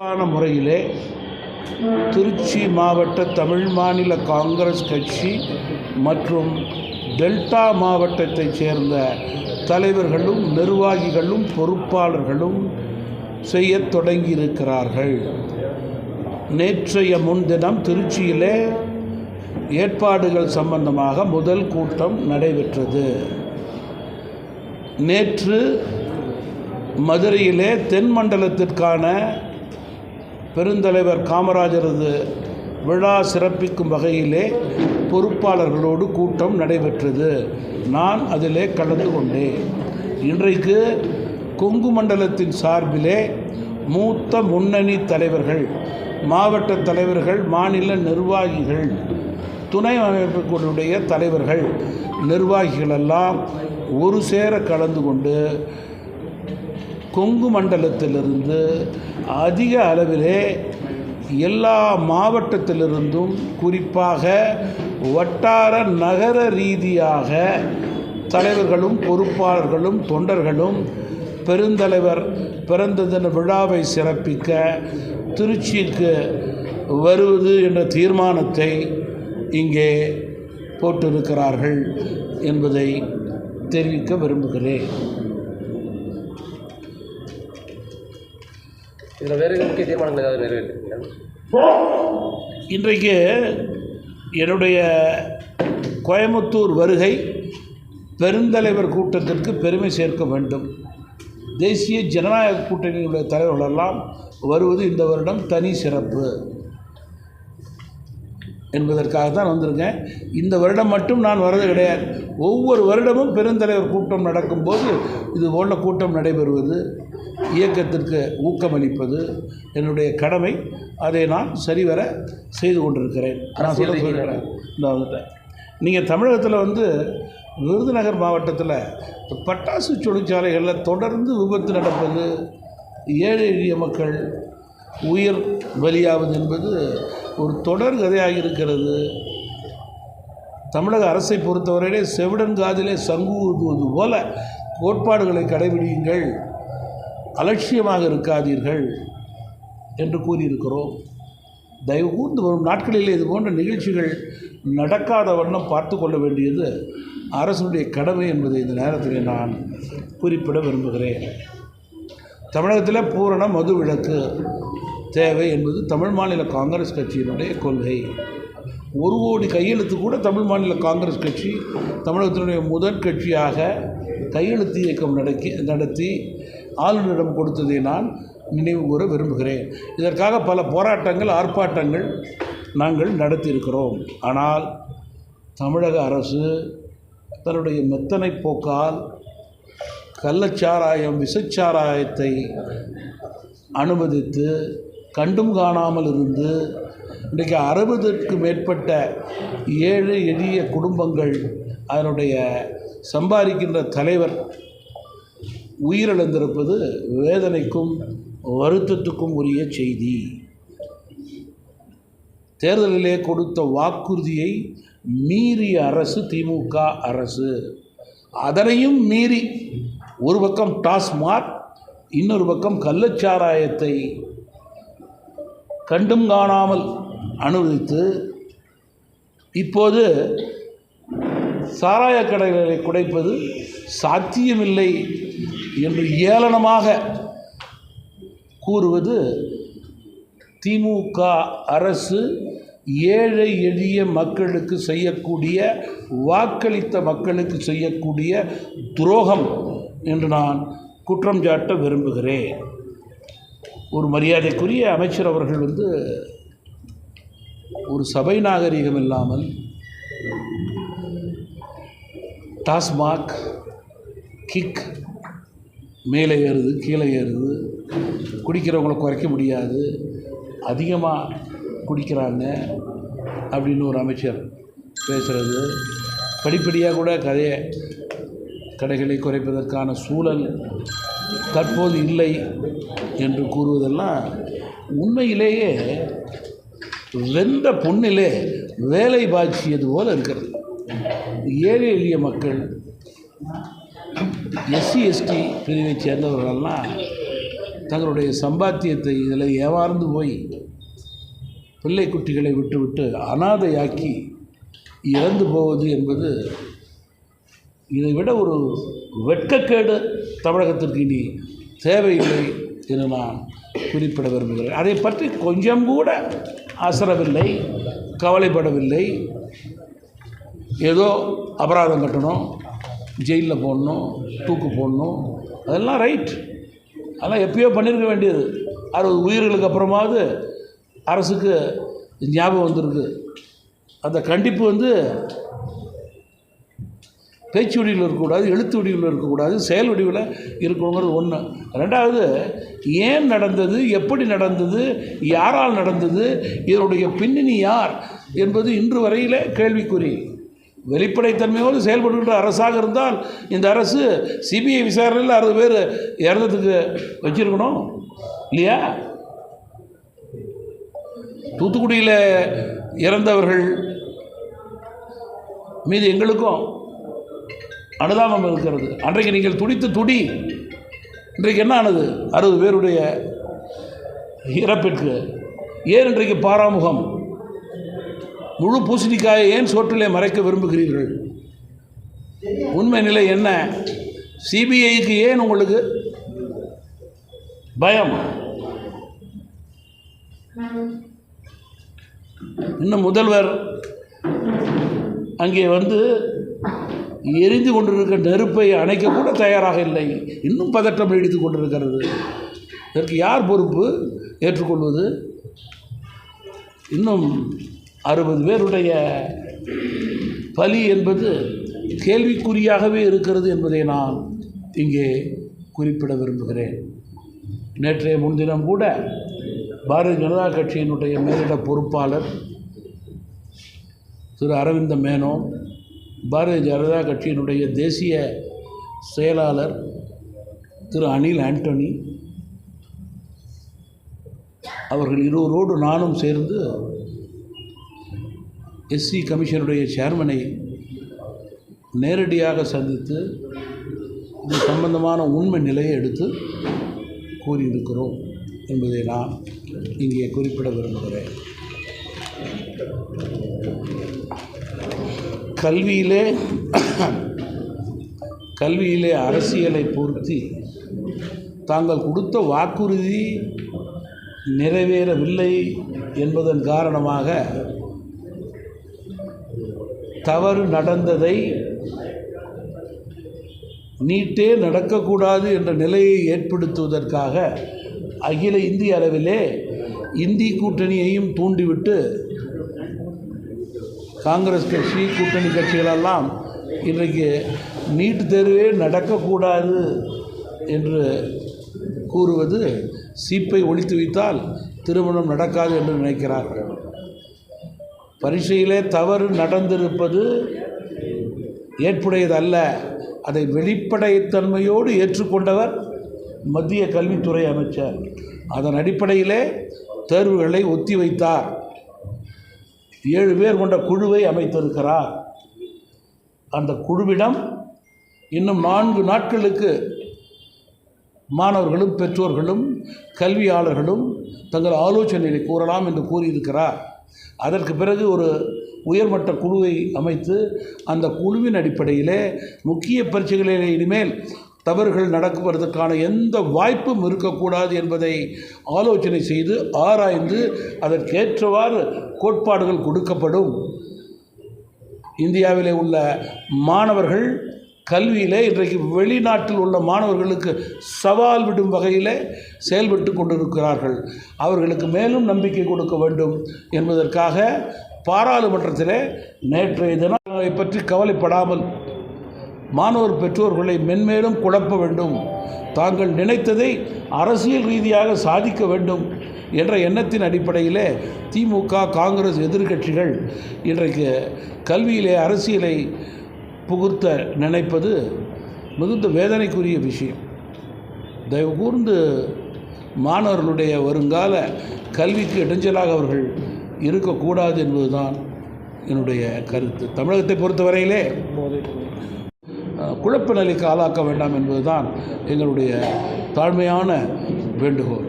சிறப்பான முறையிலே திருச்சி மாவட்ட தமிழ் மாநில காங்கிரஸ் கட்சி மற்றும் டெல்டா மாவட்டத்தைச் சேர்ந்த தலைவர்களும் நிர்வாகிகளும் பொறுப்பாளர்களும் செய்யத் தொடங்கியிருக்கிறார்கள். நேற்றைய முன்தினம் திருச்சியிலே ஏற்பாடுகள் சம்பந்தமாக முதல் கூட்டம் நடைபெற்றது. நேற்று மதுரையிலே தென் மண்டலத்திற்கான பெருந்தலைவர் காமராஜரது விழா சிறப்பிக்கும் வகையிலே பொறுப்பாளர்களோடு கூட்டம் நடைபெற்றது. நான் அதிலே கலந்து கொண்டேன். இன்றைக்கு கொங்கு மண்டலத்தின் சார்பிலே மூத்த முன்னணி தலைவர்கள் மாவட்ட தலைவர்கள் மாநில நிர்வாகிகள் துணை அமைப்புகளுடைய தலைவர்கள் நிர்வாகிகளெல்லாம் ஒரு சேர கலந்து கொண்டு கொங்கு மண்டலத்திலிருந்து அதிக அளவிலே எல்லா மாவட்டத்திலிருந்தும் குறிப்பாக வட்டார நகர ரீதியாக தலைவர்களும் பொறுப்பாளர்களும் தொண்டர்களும் பெருந்தலைவர் பிறந்த தின விழாவை சிறப்பிக்க திருச்சிக்கு வருவது என்ற தீர்மானத்தை இங்கே போட்டிருக்கிறார்கள் என்பதை தெரிவிக்க விரும்புகிறேன். இதில் வேறு முக்கிய தீர்மானங்கள் ஏதாவது நிறைவேற்றிருக்கீங்க இன்றைக்கு என்னுடைய கோயமுத்தூர் வருகை பெருந்தலைவர் கூட்டத்திற்கு பெருமை சேர்க்க வேண்டும். தேசிய ஜனநாயக கூட்டணியினுடைய தலைவர்களெல்லாம் வருவது இந்த வருடம் தனி சிறப்பு என்பதற்காக தான் வந்திருக்கேன். இந்த வருடம் மட்டும் நான் வர்றது கிடையாது. ஒவ்வொரு வருடமும் பெருந்தலைவர் கூட்டம் நடக்கும்போது இது போன்ற கூட்டம் நடைபெறுவது இயக்கத்திற்கு ஊக்கமளிப்பது என்னுடைய கடமை. அதை நான் சரிவர செய்து கொண்டிருக்கிறேன். நான் சொல்ல சொல்கிறேன் இந்த வந்துட்டேன் நீங்கள் தமிழகத்தில் வந்து விருதுநகர் மாவட்டத்தில் பட்டாசு தொழிற்சாலைகளில் தொடர்ந்து விபத்து நடப்பது ஏழை எளிய மக்கள் உயிர் பலியாவது என்பது ஒரு தொடர் கதையாக இருக்கிறது. தமிழக அரசை பொறுத்தவரையிலே செவிடன் காதிலே சங்கு ஊதுவது போல கோட்பாடுகளை கடைபிடியுங்கள். அலட்சியமாக இருக்காதீர்கள் என்று கூறியிருக்கிறோம். தயவு கூர்ந்து வரும் நாட்களில் இது போன்ற நிகழ்ச்சிகள் நடக்காத வண்ணம் பார்த்து கொள்ள வேண்டியது அரசனுடைய கடமை என்பதை இந்த நேரத்தில் நான் குறிப்பிட விரும்புகிறேன். தமிழகத்தில் பூரண மது விளக்கு தேவை என்பது தமிழ் மாநில காங்கிரஸ் கட்சியினுடைய கொள்கை. ஒரு கோடி கையெழுத்து கூட தமிழ் மாநில காங்கிரஸ் கட்சி தமிழகத்தினுடைய முதற் கட்சியாக கையெழுத்து இயக்கம் நடக்கி நடத்தி ஆளுநரிடம் கொடுத்ததை நான் நினைவு கூற விரும்புகிறேன். இதற்காக பல போராட்டங்கள் ஆர்ப்பாட்டங்கள் நாங்கள் நடத்தியிருக்கிறோம். ஆனால் தமிழக அரசு தன்னுடைய மெத்தனை போக்கால் கள்ளச்சாராயம் விசச்சாராயத்தை அனுமதித்து கண்டும் காணாமல் இருந்து இன்றைக்கு அறுபதுக்கு மேற்பட்ட ஏழு எளிய குடும்பங்கள் அதனுடைய சம்பாதிக்கின்ற தலைவர் உயிரிழந்திருப்பது வேதனைக்கும் வருத்தத்துக்கும் உரிய செய்தி. தேர்தலிலே கொடுத்த வாக்குறுதியை மீறிய அரசு திமுக அரசு. அதனையும் மீறி ஒரு பக்கம் டாஸ்மாக் இன்னொரு பக்கம் கள்ளச்சாராயத்தை கண்டும் காணாமல் அனுமதித்து இப்போது சாராய கடைகளை குடைப்பது சாத்தியமில்லை என்று ஏளனமாக கூறுவது திமுக அரசு ஏழை எளிய மக்களுக்கு செய்யக்கூடிய வாக்களித்த மக்களுக்கு செய்யக்கூடிய துரோகம் என்று நான் குற்றம் சாட்ட விரும்புகிறேன். ஒரு மரியாதைக்குரிய அமைச்சர் அவர்கள் வந்து ஒரு சபை நாகரிகம் இல்லாமல் டாஸ்மாக் கிக் மேலே ஏறுது கீழே ஏறுது. குடிக்கிறவங்கள குறைக்க முடியாது. அதிகமாக குடிக்கிறாங்க அப்படின்னு ஒரு அமைச்சர் பேசுகிறது படிப்படியாக கூட கதையை கடைகளை குறைப்பதற்கான சூழல் தற்போது இல்லை என்று கூறுவதெல்லாம் உண்மையிலேயே வெந்த பொண்ணிலே வேலை பாய்ச்சியது போல் இருக்கிறது. ஏழை எளிய மக்கள் எஸ்சி எஸ்டி பிரிவை சேர்ந்தவர்களெல்லாம் தங்களுடைய சம்பாத்தியத்தை இதில் ஏவார்ந்து போய் பிள்ளை குட்டிகளை விட்டுவிட்டு அனாதையாக்கி இறந்து போவது என்பது இதை விட ஒரு வெட்கக்கேடு தமிழகத்திற்கு இனி தேவையில்லை என்று நான் குறிப்பிட விரும்புகிறேன். அதை பற்றி கொஞ்சம் கூட அசரவில்லை கவலைப்படவில்லை. ஏதோ அபராதம் கட்டணும். ஜெயிலில் போடணும் தூக்கு போடணும். அதெல்லாம் ரைட் அதெல்லாம் எப்பயோ பண்ணியிருக்க வேண்டியது. அறுபது உயிர்களுக்கு அப்புறமாவது அரசுக்கு ஞாபகம் வந்திருக்கு. அந்த கண்டிப்பு வந்து பேச்சு வடிவில் இருக்கக்கூடாது எழுத்து வடிவில் இருக்கக்கூடாது செயல் வடிவில் இருக்கணுங்கிறது ஒன்று ரெண்டாவது ஏன் நடந்தது எப்படி நடந்தது யாரால் நடந்தது இதனுடைய பின்னணி யார் என்பது இன்று வரையில் கேள்விக்குறி. வெளிப்படைத்தன்மையோடு செயல்படுகின்ற அரசாக இருந்தால் இந்த அரசு சிபிஐ விசாரணையில் அறுபது பேர் இறந்ததுக்கு வச்சிருக்கணும் இல்லையா? தூத்துக்குடியில் இறந்தவர்கள் மீது எங்களுக்கும் அனுதாபம் இருக்கிறது. அன்றைக்கு நீங்கள் துடித்து துடி இன்றைக்கு என்ன ஆனது? அறுபது பேருடைய இறப்பிற்கு ஏன் இன்றைக்கு பாராமுகம் முழு பூசணிக்காயை ஏன் சோற்றிலே மறைக்க விரும்புகிறீர்கள்? உண்மை நிலை என்ன? சிபிஐக்கு ஏன் உங்களுக்கு பயம்? இன்னும் முதல்வர் அங்கே வந்து எரிந்து கொண்டிருக்கிற நெருப்பை அணைக்க கூட தயாராக இல்லை. இன்னும் பதட்டம் நீடித்து கொண்டிருக்கிறது. இதற்கு யார் பொறுப்பு ஏற்றுக்கொள்வது? இன்னும் அறுபது பேருடைய பலி என்பது கேள்விக்குறியாகவே இருக்கிறது என்பதை நான் இங்கே குறிப்பிட விரும்புகிறேன். நேற்றைய முன்தினம் கூட பாரதிய ஜனதா கட்சியினுடைய மேலிட பொறுப்பாளர் திரு அரவிந்த மேனோன் பாரதிய ஜனதா கட்சியினுடைய தேசிய செயலாளர் திரு அனில் ஆண்டனி அவர்கள் இருவரோடு நானும் சேர்ந்து எஸ்சி கமிஷனுடைய சேர்மனை நேரடியாக சந்தித்து இது சம்பந்தமான உண்மை நிலையை எடுத்து கூறியிருக்கிறோம் என்பதை நான் இங்கே குறிப்பிட விரும்புகிறேன். கல்வியிலே கல்வியிலே அரசியலை பொருத்தி தாங்கள் கொடுத்த வாக்குறுதி நிறைவேறவில்லை என்பதன் காரணமாக தவறு நடந்ததை நீட்டே நடக்கக்கூடாது என்ற நிலையை ஏற்படுத்துவதற்காக அகில இந்திய அளவிலே இந்தி கூட்டணியையும் தூண்டிவிட்டு காங்கிரஸ் கட்சி கூட்டணி கட்சிகளெல்லாம் இன்றைக்கு நீட் தேர்வே நடக்கக்கூடாது என்று கூறுவது சீப்பை ஒழித்து வைத்தால் திருமணம் நடக்காது என்று நினைக்கிறார்கள். பரீட்சையிலே தவறு நடந்திருப்பது ஏற்புடையதல்ல. அதை வெளிப்படைத்தன்மையோடு ஏற்றுக்கொண்டவர் மத்திய கல்வித்துறை அமைச்சர். அதன் அடிப்படையிலே தேர்வுகளை ஒத்தி வைத்தார். ஏழு பேர் கொண்ட குழுவை அமைத்திருக்கிறார். அந்த குழுவிடம் இன்னும் நான்கு நாட்களுக்கு மாணவர்களும் பெற்றோர்களும் கல்வியாளர்களும் தங்கள் ஆலோசனைகளை கூறலாம் என்று கூறியிருக்கிறார். அதற்கு பிறகு ஒரு உயர்மட்ட குழுவை அமைத்து அந்த குழுவின் அடிப்படையிலே முக்கிய பரீட்சைகளில் இனிமேல் தவறுகள் நடக்குவதற்கான எந்த வாய்ப்பும் இருக்கக்கூடாது என்பதை ஆலோசனை செய்து ஆராய்ந்து அதற்கேற்றவாறு கோட்பாடுகள் கொடுக்கப்படும். இந்தியாவிலே உள்ள மாணவர்கள் கல்வியிலே இன்றைக்கு வெளிநாட்டில் உள்ள மாணவர்களுக்கு சவால் விடும் வகையிலே செயல்பட்டு கொண்டிருக்கிறார்கள். அவர்களுக்கு மேலும் நம்பிக்கை கொடுக்க வேண்டும் என்பதற்காக பாராளுமன்றத்தில் நேற்றைய தினங்களை பற்றி கவலைப்படாமல் மாணவர் பெற்றோர்களை மென்மேலும் குழப்ப வேண்டும். தாங்கள் நினைத்ததை அரசியல் ரீதியாக சாதிக்க வேண்டும் என்ற எண்ணத்தின் அடிப்படையிலே திமுக காங்கிரஸ் எதிர்க்கட்சிகள் இன்றைக்கு கல்வியிலே அரசியலை புகுத்த நினைப்பது மிகுந்த வேதனைக்குரிய விஷயம். தயவு கூர்ந்து மாணவர்களுடைய வருங்கால கல்விக்கு இடைஞ்சலாக அவர்கள் இருக்கக்கூடாது என்பதுதான் என்னுடைய கருத்து. தமிழகத்தை பொறுத்தவரையிலே குழப்ப நிலைக்கு ஆளாக்க வேண்டாம் என்பதுதான் எங்களுடைய தாழ்மையான வேண்டுகோள்.